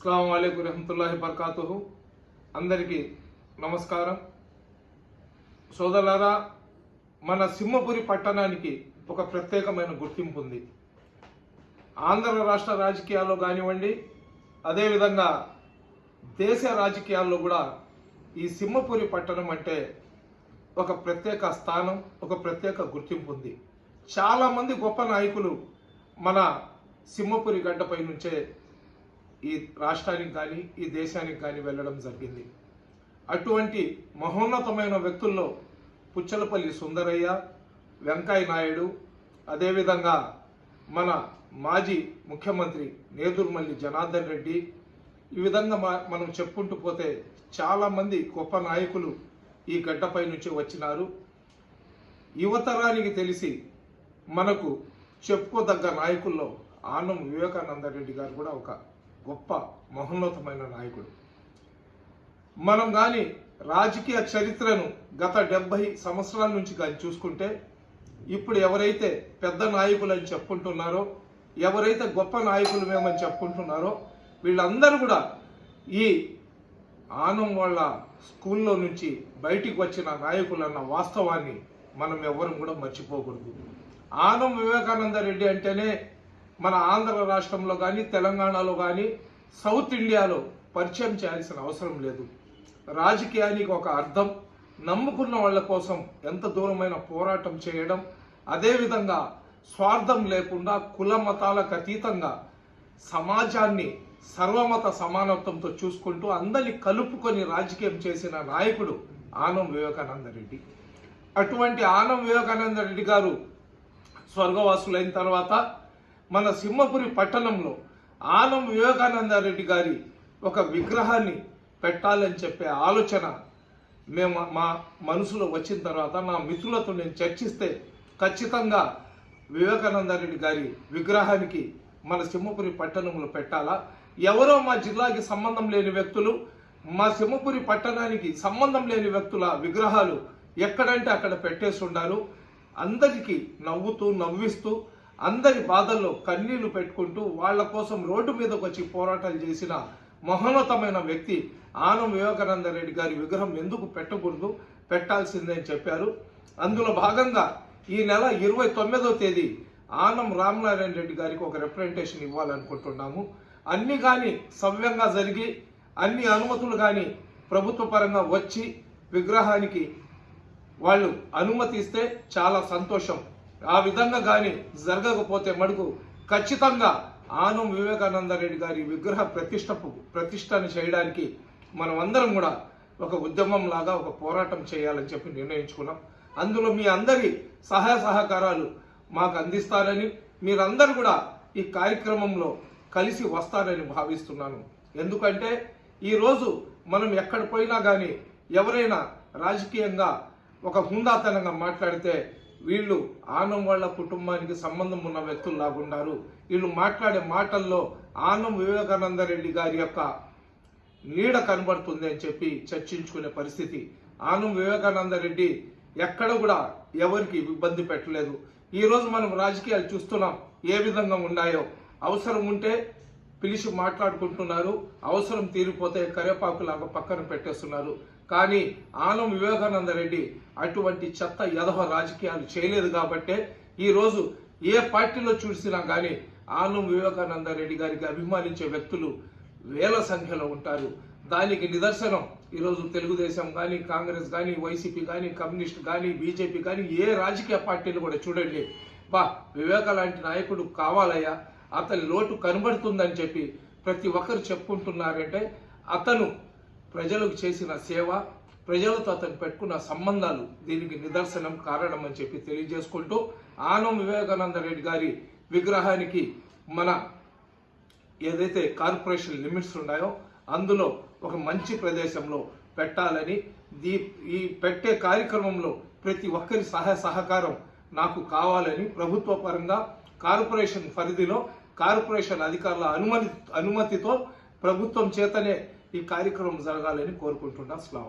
అస్సలం అయికు రహమతుల్లాహి బర్కాతుహు. అందరికీ నమస్కారం. సోదరులారా మన సింహపురి పట్టణానికి ఒక ప్రత్యేకమైన గుర్తింపు ఉంది. ఆంధ్ర రాష్ట్ర రాజకీయాల్లో కానివ్వండి అదేవిధంగా దేశ రాజకీయాల్లో కూడా ఈ సింహపురి పట్టణం అంటే ఒక ప్రత్యేక స్థానం ఒక ప్రత్యేక గుర్తింపు ఉంది. చాలామంది గొప్ప నాయకులు మన సింహపురి గడ్డపై నుంచే ఈ రాష్ట్రానికి కానీ ఈ దేశానికి కానీ వెళ్ళడం జరిగింది. అటువంటి మహోన్నతమైన వ్యక్తుల్లో పుచ్చలపల్లి సుందరయ్య వెంకయ్య నాయుడు అదేవిధంగా మన మాజీ ముఖ్యమంత్రి నేదుర్మల్లి జనార్దన్ రెడ్డి ఈ విధంగా మా- మనం చెప్పుకుంటూ పోతే చాలామంది గొప్ప నాయకులు ఈ గడ్డపై నుంచి వచ్చినారు. యువతరానికి తెలిసి మనకు చెప్పుకోదగ్గ నాయకుల్లో ఆనం వివేకానంద రెడ్డి గారు కూడా ఒక గొప్ప మహోన్నతమైన నాయకుడు. మనం కానీ రాజకీయ చరిత్రను గత డెబ్బై సంవత్సరాల నుంచి కానీ చూసుకుంటే ఇప్పుడు ఎవరైతే పెద్ద నాయకులు అని చెప్పుకుంటున్నారో ఎవరైతే గొప్ప నాయకులు మేమని చెప్పుకుంటున్నారో వీళ్ళందరూ కూడా ఈ ఆనం వాళ్ళ స్కూల్లో నుంచి బయటికి వచ్చిన నాయకులు అన్న వాస్తవాన్ని మనం ఎవరం కూడా మర్చిపోకూడదు. ఆనం వివేకానంద రెడ్డి అంటేనే మన ఆంధ్ర రాష్ట్రంలో కానీ తెలంగాణలో కానీ సౌత్ ఇండియాలో పరిచయం చేయాల్సిన అవసరం లేదు. రాజకీయానికి ఒక అర్థం నమ్ముకున్న వాళ్ళ కోసం ఎంత దూరమైన పోరాటం చేయడం అదేవిధంగా స్వార్థం లేకుండా కుల మతాలకు అతీతంగా సమాజాన్ని సర్వమత సమానత్వంతో చూసుకుంటూ అందరిని కలుపుకొని రాజకీయం చేసిన నాయకుడు ఆనం వివేకానంద రెడ్డి అటువంటి ఆనం వివేకానంద రెడ్డి గారు స్వర్గవాసులైన తర్వాత మన సింహపురి పట్టణంలో ఆనం వివేకానంద రెడ్డి గారి ఒక విగ్రహాన్ని పెట్టాలని చెప్పే ఆలోచన మేము మా మనసులో వచ్చిన తర్వాత నా మిత్రులతో నేను చర్చిస్తే ఖచ్చితంగా వివేకానంద రెడ్డి గారి విగ్రహానికి మన సింహపురి పట్టణంలో పెట్టాలా? ఎవరో మా జిల్లాకి సంబంధం లేని వ్యక్తులు మా సింహపురి పట్టణానికి సంబంధం లేని వ్యక్తుల విగ్రహాలు ఎక్కడంటే అక్కడ పెట్టేసి ఉండారు. అందరికీ నవ్వుతూ నవ్విస్తూ అందరి బాధల్లో కన్నీళ్ళు పెట్టుకుంటూ వాళ్ళ కోసం రోడ్డు మీదకి వచ్చి పోరాటాలు చేసిన మహోన్నతమైన వ్యక్తి ఆనం వివేకానంద రెడ్డి గారి విగ్రహం ఎందుకు పెట్టకూడదు? పెట్టాల్సిందని చెప్పారు? అందులో భాగంగా ఈ నెల ఇరవై తొమ్మిదవ తేదీ ఆనం రామనారాయణ రెడ్డి గారికి ఒక రిప్రజెంటేషన్ ఇవ్వాలనుకుంటున్నాము. అన్ని కానీ సవ్యంగా జరిగి అన్ని అనుమతులు కానీ ప్రభుత్వ పరంగా వచ్చి విగ్రహానికి వాళ్ళు అనుమతి ఇస్తే చాలా సంతోషం. ఆ విధంగా కానీ జరగకపోతే మడుగు ఖచ్చితంగా ఆనం వివేకానంద రెడ్డి గారి విగ్రహ ప్రతిష్టపు ప్రతిష్టని చేయడానికి మనం అందరం కూడా ఒక ఉద్యమం లాగా ఒక పోరాటం చేయాలని చెప్పి నిర్ణయించుకున్నాం. అందులో మీ అందరి సహాయ సహకారాలు మాకు అందిస్తారని మీరందరూ కూడా ఈ కార్యక్రమంలో కలిసి వస్తారని భావిస్తున్నాను. ఎందుకంటే ఈరోజు మనం ఎక్కడ పోయినా కానీ ఎవరైనా రాజకీయంగా ఒక హుందాతనంగా మాట్లాడితే వీళ్ళు ఆనం వాళ్ళ కుటుంబానికి సంబంధం ఉన్న వ్యక్తులు ఉన్నారు వీళ్ళు మాట్లాడే మాటల్లో ఆనం వివేకానంద రెడ్డి గారి యొక్క నీడ కనబడుతుంది అని చెప్పి చర్చించుకునే పరిస్థితి. ఆనం వివేకానంద రెడ్డి ఎక్కడ కూడా ఎవరికి ఇబ్బంది పెట్టలేదు. ఈరోజు మనం రాజకీయాలు చూస్తున్నాం ఏ విధంగా ఉన్నాయో. అవసరం ఉంటే పిలిచి మాట్లాడుకుంటున్నారు. అవసరం తీరిపోతే కరేపాకులాగా పక్కన పెట్టేస్తున్నారు. కానీ ఆనం వివేకానంద రెడ్డి అటువంటి చెత్త యదవ రాజకీయాలు చేయలేదు కాబట్టే ఈరోజు ఏ పార్టీలో చూసినా కానీ ఆనం వివేకానంద రెడ్డి గారికి అభిమానించే వ్యక్తులు వేల సంఖ్యలో ఉంటారు. దానికి నిదర్శనం ఈరోజు తెలుగుదేశం కానీ కాంగ్రెస్ కానీ వైసీపీ కానీ కమ్యూనిస్ట్ కానీ బీజేపీ కానీ ఏ రాజకీయ పార్టీలు కూడా చూడండి. బా వివేక లాంటి నాయకుడు కావాలయ్యా. అతని లోటు కనబడుతుందని చెప్పి ప్రతి ఒక్కరు చెప్పుకుంటున్నారంటే అతను ప్రజలకు చేసిన సేవ ప్రజలతో అతను పెట్టుకున్న సంబంధాలు దీనికి నిదర్శనం కారణం అని చెప్పి తెలియజేసుకుంటూ ఆనం వివేకానంద రెడ్డి గారి విగ్రహానికి మన ఏదైతే కార్పొరేషన్ లిమిట్స్ ఉన్నాయో అందులో ఒక మంచి ప్రదేశంలో పెట్టాలని దీ ఈ పెట్టే కార్యక్రమంలో ప్రతి ఒక్కరి సహాయ సహకారం నాకు కావాలని ప్రభుత్వ పరంగా కార్పొరేషన్ పరిధిలో కార్పొరేషన్ అధికారుల అనుమతి అనుమతితో ప్రభుత్వం చేతనే ఈ కార్యక్రమం జరగాలని కోరుకుంటున్నా. అస్సలం